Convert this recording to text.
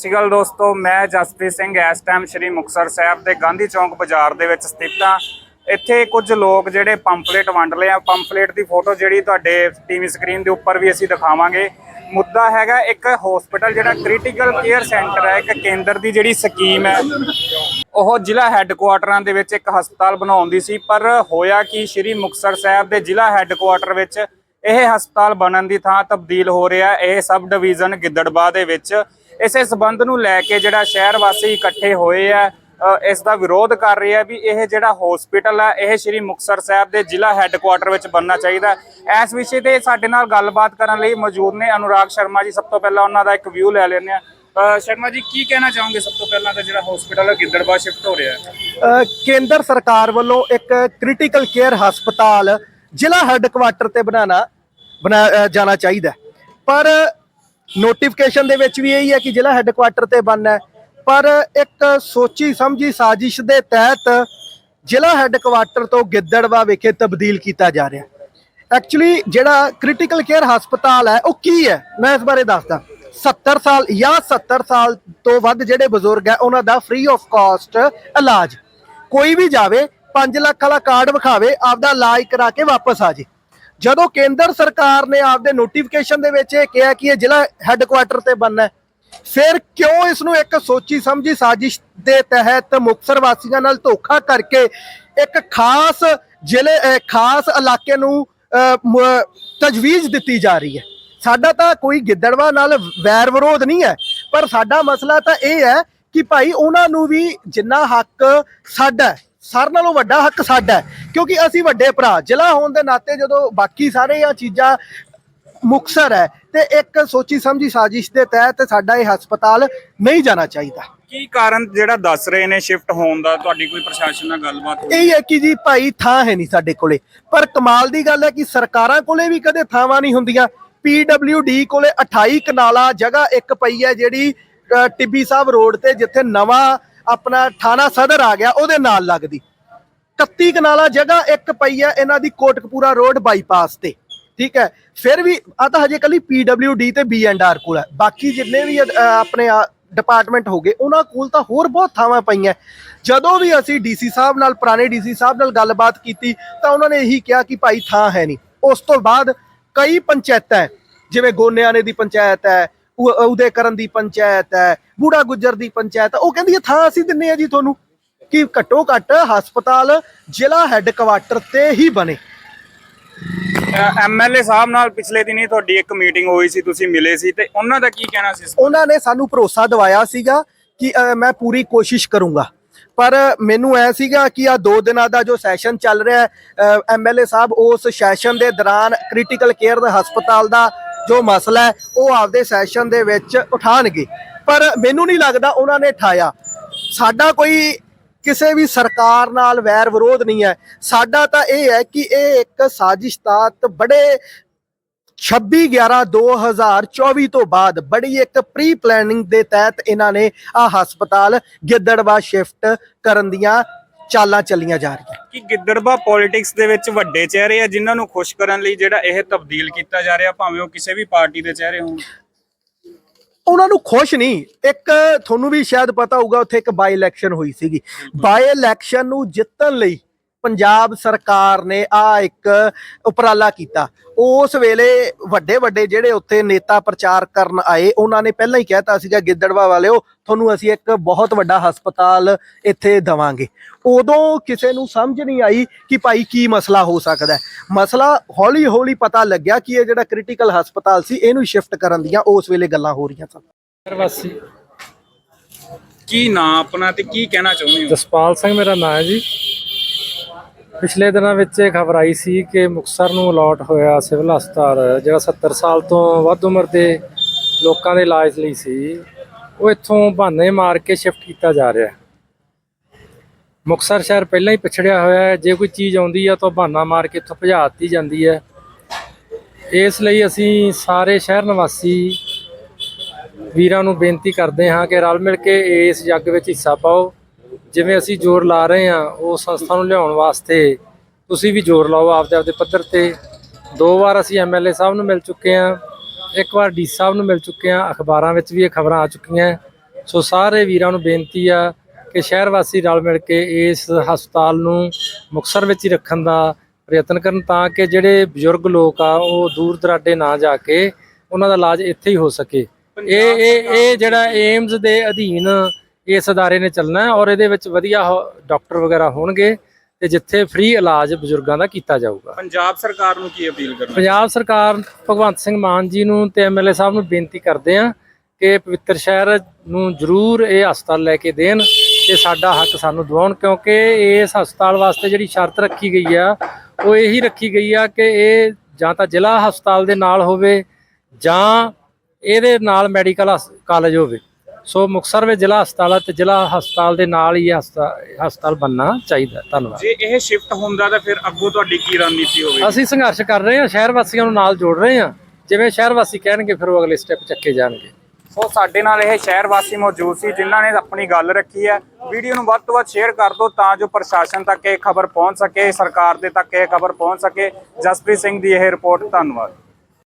ਸਤਿ ਸ਼੍ਰੀ ਅਕਾਲ ਦੋਸਤੋ, ਮੈਂ ਜਸਪ੍ਰੀਤ ਸਿੰਘ, ਇਸ ਟਾਈਮ ਸ਼੍ਰੀ ਮੁਕਤਸਰ ਸਾਹਿਬ ਦੇ ਗਾਂਧੀ ਚੌਂਕ ਬਾਜ਼ਾਰ ਦੇ ਵਿੱਚ ਸਥਿਤ ਹਾਂ। ਇੱਥੇ ਕੁਝ ਲੋਕ ਜਿਹੜੇ ਪੰਪਲੇਟ ਵੰਡ ਰਹੇ ਆ। ਪੰਪਲੇਟ ਦੀ ਫੋਟੋ ਜਿਹੜੀ ਤੁਹਾਡੇ ਟੀਵੀ ਸਕਰੀਨ ਦੇ ਉੱਪਰ ਵੀ ਅਸੀਂ ਦਿਖਾਵਾਂਗੇ। ਮੁੱਦਾ ਹੈਗਾ ਇੱਕ ਹਸਪੀਟਲ ਜਿਹੜਾ ਕ੍ਰਿਟੀਕਲ ਕੇਅਰ ਸੈਂਟਰ ਹੈ, ਇੱਕ ਕੇਂਦਰ ਦੀ ਜਿਹੜੀ ਸਕੀਮ ਹੈ। ਉਹ ਜ਼ਿਲ੍ਹਾ ਹੈੱਡਕੁਆਟਰਾਂ ਦੇ ਵਿੱਚ ਇੱਕ ਹਸਪਤਾਲ ਬਣਾਉਣ ਦੀ ਸੀ, ਪਰ ਹੋਇਆ ਕਿ? ਸ਼੍ਰੀ ਮੁਕਤਸਰ ਸਾਹਿਬ ਦੇ ਜ਼ਿਲ੍ਹਾ ਹੈੱਡਕੁਆਟਰ ਵਿੱਚ ਇਹ ਹਸਪਤਾਲ ਬਣਨ ਦੀ ਥਾਂ ਤਬਦੀਲ ਹੋ ਰਿਹਾ। ਇਹ ਸਬ ਡਿਵੀਜ਼ਨ ਗਿੱਦੜਬਾਹ ਦੇ ਵਿੱਚ ਇਸੇ ਸਬੰਧ ਨੂੰ ਲੈ ਕੇ ਜਿਹੜਾ ਸ਼ਹਿਰ ਵਾਸੀ ਇਕੱਠੇ ਹੋਏ ਆ ਇਸ ਦਾ ਵਿਰੋਧ ਕਰ ਰਹੇ ਆ ਵੀ ਇਹ ਜਿਹੜਾ ਹਸਪੀਟਲ ਹੈ ਇਹ ਸ਼੍ਰੀ ਮੁਕਤਸਰ ਸਾਹਿਬ ਦੇ ਜ਼ਿਲ੍ਹਾ ਹੈੱਡਕੁਆਟਰ ਵਿੱਚ ਬਣਨਾ ਚਾਹੀਦਾ। ਇਸ ਵਿਸ਼ੇ ਤੇ ਸਾਡੇ ਨਾਲ ਗੱਲਬਾਤ ਕਰਨ ਲਈ ਮੌਜੂਦ ਨੇ ਅਨੁਰਾਗ ਸ਼ਰਮਾ ਜੀ। ਸਭ ਤੋਂ ਪਹਿਲਾਂ ਉਹਨਾਂ ਦਾ ਇੱਕ ਵਿਊ ਲੈ ਲੈਂਦੇ ਆ ਸ਼ਰਮਾ ਜੀ, ਕੀ ਕਹਿਣਾ ਚਾਹੋਗੇ ਸਭ ਤੋਂ ਪਹਿਲਾਂ ਤਾਂ ਜਿਹੜਾ ਹਸਪੀਟਲ ਹੈ ਗਿੱਦੜਬਾ ਸ਼ਿਫਟ ਹੋ ਰਿਹਾ ਹੈ? ਕੇਂਦਰ ਸਰਕਾਰ ਵੱਲੋਂ ਇੱਕ ਕ੍ਰਿਟੀਕਲ ਕੇਅਰ ਹਸਪਤਾਲ ਜ਼ਿਲ੍ਹਾ ਹੈੱਡਕੁਆਟਰ ਤੇ ਬਣਾਉਣਾ, ਬਣਾ ਜਾਣਾ ਚਾਹੀਦਾ ਪਰ ਨੋਟੀਫਿਕੇਸ਼ਨ ਦੇ ਵਿੱਚ ਵੀ ਇਹੀ ਹੈ ਕਿ ਜ਼ਿਲ੍ਹਾ ਹੈੱਡਕੁਆਟਰ ਤੇ ਬਣਨਾ ਹੈ। ਪਰ ਇੱਕ ਸੋਚੀ ਸਮਝੀ ਸਾਜ਼ਿਸ਼ ਦੇ ਤਹਿਤ ਜ਼ਿਲ੍ਹਾ ਹੈੱਡਕੁਆਟਰ ਤੋਂ ਗਿੱਦੜਵਾ ਵਿਖੇ ਤਬਦੀਲ ਕੀਤਾ ਜਾ ਰਿਹਾ ਹੈ। ਐਕਚੁਅਲੀ ਜਿਹੜਾ ਕ੍ਰਿਟੀਕਲ ਕੇਅਰ ਹਸਪਤਾਲ ਹੈ, ਉਹ ਕੀ ਹੈ? ਮੈਂ ਇਸ ਬਾਰੇ ਦੱਸਦਾ। 70 ਸਾਲ ਜਾਂ 70 ਸਾਲ ਤੋਂ ਵੱਧ ਜਿਹੜੇ ਬਜ਼ੁਰਗ ਹੈ, ਉਹਨਾਂ ਦਾ ਫ੍ਰੀ ਆਫ ਕਾਸਟ ਇਲਾਜ। ਕੋਈ ਵੀ ਜਾਵੇ 5 ਲੱਖ ਵਾਲਾ ਕਾਰਡ ਵਿਖਾਵੇ, ਆਪਦਾ ਇਲਾਜ ਕਰਾ ਕੇ ਵਾਪਸ ਆ ਜੇ। ਜਦੋਂ ਕੇਂਦਰ ਸਰਕਾਰ ਨੇ ਆਪਦੇ ਨੋਟੀਫਿਕੇਸ਼ਨ ਦੇ ਵਿੱਚ ਇਹ ਕਿਹਾ ਕਿ ਇਹ ਜ਼ਿਲ੍ਹਾ ਹੈੱਡਕੁਆਟਰ ਤੇ ਬਣਨਾ ਹੈ, ਫਿਰ ਕਿਉਂ ਇਸ ਨੂੰ ਇੱਕ ਸੋਚੀ ਸਮਝੀ ਸਾਜ਼ਿਸ਼ ਦੇ ਤਹਿਤ ਮੁਕਤਸਰ ਵਾਸੀਆਂ ਨਾਲ ਧੋਖਾ ਕਰਕੇ ਇੱਕ ਖਾਸ ਜ਼ਿਲ੍ਹੇ ਖਾਸ ਇਲਾਕੇ ਨੂੰ ਤਜਵੀਜ਼ ਦਿੱਤੀ ਜਾ ਰਹੀ ਹੈ? ਸਾਡਾ ਤਾਂ ਕੋਈ ਗਿੱਦੜਵਾ ਨਾਲ ਵੈਰ ਵਿਰੋਧ ਨਹੀਂ ਹੈ, ਪਰ ਸਾਡਾ ਮਸਲਾ ਤਾਂ ਇਹ ਹੈ ਕਿ ਭਾਈ ਉਹਨਾਂ ਨੂੰ ਵੀ ਜਿੰਨਾ ਹੱਕ ਸਾਡਾ ਸਾਰਿਆਂ ਨਾਲੋਂ ਵੱਡਾ ਹੱਕ ਸਾਡਾ ਹੈ ਕਿਉਂਕਿ ਅਸੀਂ ਵੱਡੇ ਭਰਾ ਜ਼ਿਲ੍ਹਾ ਹੋਣ ਦੇ ਨਾਤੇ ਜਦੋਂ ਬਾਕੀ ਸਾਰੇ ਆ ਚੀਜ਼ਾਂ ਮੁਕਸਰ ਹੈ ਤੇ ਇੱਕ ਸੋਚੀ ਸਮਝੀ ਸਾਜ਼ਿਸ਼ ਦੇ ਤਹਿਤ ਸਾਡਾ ਇਹ ਹਸਪਤਾਲ ਨਹੀਂ ਜਾਣਾ ਚਾਹੀਦਾ। ਕੀ ਕਾਰਨ ਜਿਹੜਾ ਦੱਸ ਰਹੇ ਨੇ ਸ਼ਿਫਟ ਹੋਣ ਦਾ? ਤੁਹਾਡੀ ਕੋਈ ਪ੍ਰਸ਼ਾਸਨ ਨਾਲ ਗੱਲਬਾਤ ਹੋਈ? ਇਹ ਹੈ ਕਿ ਜੀ ਭਾਈ ਥਾਂ ਹੈ ਨਹੀਂ ਸਾਡੇ ਕੋਲੇ। ਪਰ ਕਮਾਲ ਦੀ ਗੱਲ ਹੈ ਕਿ ਸਰਕਾਰਾਂ ਕੋਲੇ ਵੀ ਕਦੇ ਥਾਵਾਂ ਨਹੀਂ ਹੁੰਦੀਆਂ। PWD ਕੋਲੇ 28 ਕਨਾਲਾ ਜਗ੍ਹਾ ਇੱਕ ਪਈ ਹੈ ਜਿਹੜੀ ਟਿੱਬੀ ਸਾਹਿਬ ਰੋਡ ਤੇ ਜਿੱਥੇ ਨਵਾਂ ਆਪਣਾ ਥਾਣਾ ਸਦਰ ਆ ਗਿਆ, ਉਹਦੇ ਨਾਲ ਲੱਗਦੀ। 31 ਕਨਾਲਾ ਜਗ੍ਹਾ ਇੱਕ ਪਈ ਹੈ ਇਹਨਾਂ ਦੀ ਕੋਟਕਪੂਰਾ ਰੋਡ ਬਾਈਪਾਸ ਤੇ, ਠੀਕ ਹੈ? ਫਿਰ ਵੀ ਆ ਤਾਂ ਹਜੇ ਕੱਲੀ PWD ਤੇ B&R ਕੋਲ ਹੈ। ਬਾਕੀ ਜਿੰਨੇ ਵੀ ਆਪਣੇ ਡਿਪਾਰਟਮੈਂਟ ਹੋ ਗਏ, ਉਹਨਾਂ ਕੋਲ ਤਾਂ ਹੋਰ ਬਹੁਤ ਥਾਵਾਂ ਪਈਆਂ। ਜਦੋਂ ਵੀ ਅਸੀਂ ਡੀਸੀ ਸਾਹਿਬ ਨਾਲ, ਪੁਰਾਣੇ ਡੀਸੀ ਸਾਹਿਬ ਨਾਲ ਗੱਲਬਾਤ ਕੀਤੀ, ਤਾਂ ਉਹਨਾਂ ਨੇ ਇਹੀ ਕਿਹਾ ਕਿ ਭਾਈ ਥਾਂ ਹੈ ਨਹੀਂ। ਉਸ ਤੋਂ ਬਾਅਦ ਕਈ ਪੰਚਾਇਤਾਂ ਜਿਵੇਂ ਗੋਨਿਆਣੇ ਦੀ ਪੰਚਾਇਤ ਹੈ ਉ- ਉਦੇ ਕਰਨ ਦੀ ਪੰਚਾਇਤ ਹੈ ਬੂੜਾ ਗੁੱਜਰ ਦੀ ਪੰਚਾਇਤ ਉਹ ਕਹਿੰਦੀ ਹੈ ਥਾਂ ਅਸੀਂ ਦਿੰਨੇ ਆ ਜੀ ਤੁਹਾਨੂੰ ਕਿ ਘੱਟੋ ਘੱਟ ਹਸਪਤਾਲ ਜ਼ਿਲ੍ਹਾ ਹੈੱਡਕੁਆਟਰ ਤੇ ਹੀ ਬਣੇ। ਐਮਐਲਏ ਸਾਹਿਬ ਨਾਲ ਪਿਛਲੇ ਦਿਨੀ ਤੁਹਾਡੀ ਇੱਕ ਮੀਟਿੰਗ ਹੋਈ ਸੀ ਤੁਸੀਂ ਮਿਲੇ ਸੀ ਤੇ ਉਹਨਾਂ ਦਾ ਕੀ ਕਹਿਣਾ ਸੀ? ਉਹਨਾਂ ਨੇ ਸਾਨੂੰ ਭਰੋਸਾ ਦਿਵਾਇਆ ਸੀਗਾ ਕਿ ਮੈਂ ਪੂਰੀ ਕੋਸ਼ਿਸ਼ ਕਰੂੰਗਾ। ਪਰ ਮੈਨੂੰ ਐ ਸੀਗਾ ਕਿ ਆ ਦੋ ਦਿਨਾਂ ਦਾ ਜੋ ਸੈਸ਼ਨ ਚੱਲ ਰਿਹਾ ਹੈ ਐਮਐਲਏ ਸਾਹਿਬ ਉਸ ਸੈਸ਼ਨ ਦੇ ਦੌਰਾਨ ਕ੍ਰਿਟੀਕਲ ਕੇਅਰ ਦਾ ਹਸਪਤਾਲ ਦਾ ਜੋ ਮਸਲਾ ਹੈ, ਉਹ ਆਪਦੇ ਸੈਸ਼ਨ ਦੇ ਵਿੱਚ ਉਠਾਣਗੇ। ਪਰ ਮੈਨੂੰ ਨਹੀਂ ਲੱਗਦਾ ਉਹਨਾਂ ਨੇ ਠਾਇਆ। ਸਾਡਾ ਕੋਈ ਕਿਸੇ ਵੀ ਸਰਕਾਰ ਨਾਲ ਵੈਰ ਵਿਰੋਧ ਨਹੀਂ ਹੈ। ਸਾਡਾ ਤਾਂ ਇਹ ਹੈ ਕਿ ਇਹ ਇੱਕ ਸਾਜ਼ਿਸ਼ ਤਹਿਤ ਬੜੇ 26 11 2024 ਤੋਂ ਬਾਅਦ ਬੜੀ ਇੱਕ ਪ੍ਰੀ ਪਲੈਨਿੰਗ ਦੇ ਤਹਿਤ ਇਹਨਾਂ ਨੇ ਆ ਹਸਪਤਾਲ ਗਿੱਦੜਵਾ ਸ਼ਿਫਟ ਕਰਨ ਦੀਆਂ ਚਾਲਾਂ ਚੱਲੀਆਂ ਜਾ ਰਹੀਆਂ। ਕਿ ਗਿੱਦੜਬਾ ਪੋਲਿਟਿਕਸ ਦੇ ਵਿੱਚ ਵੱਡੇ ਚਿਹਰੇ ਆ ਜਿਨ੍ਹਾਂ ਨੂੰ ਖੁਸ਼ ਕਰਨ ਲਈ ਜਿਹੜਾ ਇਹ ਤਬਦੀਲ ਕੀਤਾ ਜਾ ਰਿਹਾ ਭਾਵੇਂ ਉਹ ਕਿਸੇ ਵੀ ਪਾਰਟੀ ਦੇ ਚਿਹਰੇ ਹੋਣ? ਉਹਨਾਂ ਨੂੰ ਖੁਸ਼ ਨਹੀਂ। ਇੱਕ ਤੁਹਾਨੂੰ ਵੀ ਸ਼ਾਇਦ ਪਤਾ ਹੋਊਗਾ ਉੱਥੇ ਇੱਕ ਬਾਈ ਇਲੈਕਸ਼ਨ ਹੋਈ ਸੀਗੀ। ਬਾਈ ਇਲੈਕਸ਼ਨ ਨੂੰ ਜਿੱਤਣ ਲਈ ਪੰਜਾਬ ਸਰਕਾਰ ਨੇ ਆ ਇੱਕ ਉਪਰਾਲਾ ਕੀਤਾ। ਉਸ ਵੇਲੇ ਵੱਡੇ ਵੱਡੇ ਜਿਹੜੇ ਉੱਥੇ ਨੇਤਾ ਪ੍ਰਚਾਰ ਕਰਨ ਆਏ ਉਹਨਾਂ ਨੇ ਪਹਿਲਾਂ ਹੀ ਕਹਿਤਾ ਸੀਗਾ ਗਿੱਦੜਵਾ ਵਾਲਿਓ ਤੁਹਾਨੂੰ ਅਸੀਂ ਇੱਕ ਬਹੁਤ ਵੱਡਾ ਹਸਪਤਾਲ ਇੱਥੇ ਦਵਾਂਗੇ। ਉਦੋਂ ਕਿਸੇ ਨੂੰ ਸਮਝ ਨਹੀਂ ਆਈ ਕਿ ਭਾਈ ਕੀ ਮਸਲਾ ਹੋ ਸਕਦਾ ਹੈ। ਮਸਲਾ ਹੌਲੀ ਹੌਲੀ ਪਤਾ ਲੱਗਿਆ ਕਿ ਇਹ ਜਿਹੜਾ ਕ੍ਰਿਟੀਕਲ ਹਸਪਤਾਲ ਸੀ ਇਹਨੂੰ ਸ਼ਿਫਟ ਕਰਨ ਦੀਆਂ ਉਸ ਵੇਲੇ ਗੱਲਾਂ ਹੋ ਰਹੀਆਂ ਸਨ। ਕੀ ਨਾਂ ਆਪਣਾ ਤੇ ਕੀ ਕਹਿਣਾ ਚਾਹੁੰਦੇ ਹੋ? ਜਸਪਾਲ ਸਿੰਘ ਮੇਰਾ ਨਾਮ ਹੈ ਜੀ। ਪਿਛਲੇ ਦਿਨਾਂ ਵਿੱਚ ਇਹ ਖਬਰ ਆਈ ਸੀ ਕਿ ਮੁਕਤਸਰ ਨੂੰ ਅਲਾਟ ਹੋਇਆ ਸਿਵਲ ਹਸਪਤਾਲ, ਜਿਹੜਾ 70 ਸਾਲ ਤੋਂ ਵੱਧ ਉਮਰ ਦੇ ਲੋਕਾਂ ਦੇ ਇਲਾਜ ਲਈ ਸੀ, ਉਹ ਇੱਥੋਂ ਬਹਾਨੇ ਮਾਰ ਕੇ ਸ਼ਿਫਟ ਕੀਤਾ ਜਾ ਰਿਹਾ ਹੈ। ਮੁਕਤਸਰ ਸ਼ਹਿਰ ਪਹਿਲਾਂ ਹੀ ਪਿਛੜਿਆ ਹੋਇਆ ਹੈ, ਜੇ ਕੋਈ ਚੀਜ਼ ਆਉਂਦੀ ਹੈ ਤਾਂ ਬਹਾਨਾ ਮਾਰ ਕੇ ਇੱਥੋਂ ਭਜਾ ਦਿੱਤੀ ਜਾਂਦੀ ਹੈ। ਇਸ ਲਈ ਅਸੀਂ ਸਾਰੇ ਸ਼ਹਿਰ ਨਿਵਾਸੀ ਵੀਰਾਂ ਨੂੰ ਬੇਨਤੀ ਕਰਦੇ ਹਾਂ ਕਿ ਰਲ ਮਿਲ ਕੇ ਇਸ ਜੱਗ ਵਿੱਚ ਹਿੱਸਾ ਪਾਓ। ਜਿਵੇਂ ਅਸੀਂ ਜ਼ੋਰ ਲਾ ਰਹੇ ਹਾਂ ਉਹ ਸੰਸਥਾ ਨੂੰ ਲਿਆਉਣ ਵਾਸਤੇ ਤੁਸੀਂ ਵੀ ਜ਼ੋਰ ਲਾਓ ਆਪਦੇ ਆਪਦੇ ਪੱਧਰ ਤੇ। ਦੋ ਵਾਰ ਅਸੀਂ ਐਮਐਲਏ ਸਾਹਿਬ ਨੂੰ ਮਿਲ ਚੁੱਕੇ ਹਾਂ ਇੱਕ ਵਾਰ ਡੀ ਸਾਹਿਬ ਨੂੰ ਮਿਲ ਚੁੱਕੇ ਹਾਂ ਅਖਬਾਰਾਂ ਵਿੱਚ ਵੀ ਇਹ ਖਬਰਾਂ ਆ ਚੁੱਕੀਆਂ। ਸੋ ਸਾਰੇ ਵੀਰਾਂ ਨੂੰ ਬੇਨਤੀ ਆ ਕਿ ਸ਼ਹਿਰ ਵਾਸੀ ਰਲ ਮਿਲ ਕੇ ਇਸ ਹਸਪਤਾਲ ਨੂੰ ਮੁਕਸਰ ਵਿੱਚ ਹੀ ਰੱਖਣ ਦਾ ਪ੍ਰਯਤਨ ਕਰਨ ਤਾਂ ਕਿ ਜਿਹੜੇ ਬਜ਼ੁਰਗ ਲੋਕ ਆ ਉਹ ਦੂਰ ਦਰਾਡੇ ਨਾ ਜਾ ਕੇ ਉਹਨਾਂ ਦਾ ਇਲਾਜ ਇੱਥੇ ਹੀ ਹੋ ਸਕੇ। ਇਹ ਇਹ ਇਹ ਜਿਹੜਾ ਏਮਜ਼ ਦੇ ਅਧੀਨ ਇਸ ਅਦਾਰੇ ਨੇ ਚੱਲਣਾ ਔਰ ਇਹਦੇ ਵਿੱਚ ਵਧੀਆ ਡਾਕਟਰ ਵਗੈਰਾ ਹੋਣਗੇ ਤੇ ਜਿੱਥੇ ਫ੍ਰੀ ਇਲਾਜ ਬਜ਼ੁਰਗਾਂ ਦਾ ਕੀਤਾ ਜਾਊਗਾ। ਪੰਜਾਬ ਸਰਕਾਰ ਨੂੰ ਕੀ ਅਪੀਲ ਕਰਨਾ? ਪੰਜਾਬ ਸਰਕਾਰ ਭਗਵੰਤ ਸਿੰਘ ਮਾਨ ਜੀ ਨੂੰ ਤੇ ਐਮਐਲਏ ਸਾਹਿਬ ਨੂੰ ਬੇਨਤੀ ਕਰਦੇ ਆ ਕਿ ਪਵਿੱਤਰ ਸ਼ਹਿਰ ਨੂੰ ਜ਼ਰੂਰ ਇਹ ਹਸਪਤਾਲ ਲੈ ਕੇ ਦੇਣ ਤੇ ਸਾਡਾ ਹੱਕ ਸਾਨੂੰ ਦਿਵਾਉਣ ਕਿਉਂਕਿ ਇਸ ਹਸਪਤਾਲ ਵਾਸਤੇ ਜਿਹੜੀ ਸ਼ਰਤ ਰੱਖੀ ਗਈ ਆ ਉਹ ਇਹੀ ਰੱਖੀ ਗਈ ਆ ਕਿ ਇਹ ਜਾਂ ਤਾਂ ਜ਼ਿਲ੍ਹਾ ਹਸਪਤਾਲ ਦੇ ਨਾਲ ਹੋਵੇ ਜਾਂ ਇਹਦੇ ਨਾਲ ਮੈਡੀਕਲ ਕਾਲਜ ਹੋਵੇ। ਸੋ ਮੁਕਤਸਰ ਵਿੱਚ ਜ਼ਿਲ੍ਹਾ ਹਸਪਤਾਲ ਤੇ ਜ਼ਿਲ੍ਹਾ ਹਸਪਤਾਲ ਦੇ ਨਾਲ ਹੀ ਇਹ ਹਸਪਤਾਲ ਹਸਪਤਾਲ ਬਣਨਾ ਚਾਹੀਦਾ ਧੰਨਵਾਦ। ਜੇ ਇਹ ਸ਼ਿਫਟ ਹੁੰਦਾ ਤਾਂ ਫਿਰ ਅੱਗੋਂ ਤੁਹਾਡੀ ਕੀ ਰਣਨੀਤੀ ਹੋਵੇਗੀ? ਅਸੀਂ ਸੰਘਰਸ਼ ਕਰ ਰਹੇ ਹਾਂ ਸ਼ਹਿਰ ਵਾਸੀਆਂ ਨੂੰ ਨਾਲ ਜੋੜ ਰਹੇ ਹਾਂ। ਜਿਵੇਂ ਸ਼ਹਿਰ ਵਾਸੀ ਕਹਿਣਗੇ ਫਿਰ ਉਹ ਅਗਲੇ ਸਟੈਪ ਚੱਕੇ ਜਾਣਗੇ। ਸੋ ਸਾਡੇ ਨਾਲ ਇਹ ਸ਼ਹਿਰ ਵਾਸੀ ਮੌਜੂਦ ਸੀ ਜਿਨ੍ਹਾਂ ਨੇ ਆਪਣੀ ਗੱਲ ਰੱਖੀ ਹੈ। ਵੀਡੀਓ ਨੂੰ ਵੱਧ ਤੋਂ ਵੱਧ ਸ਼ੇਅਰ ਕਰ ਦਿਓ ਤਾਂ ਜੋ ਪ੍ਰਸ਼ਾਸਨ ਤੱਕ ਇਹ ਖਬਰ ਪਹੁੰਚ ਸਕੇ ਸਰਕਾਰ ਦੇ ਤੱਕ ਇਹ ਖਬਰ ਪਹੁੰਚ ਸਕੇ। ਜਸਪ੍ਰੀਤ ਸਿੰਘ ਦੀ ਇਹ ਰਿਪੋਰਟ ਧੰਨਵਾਦ।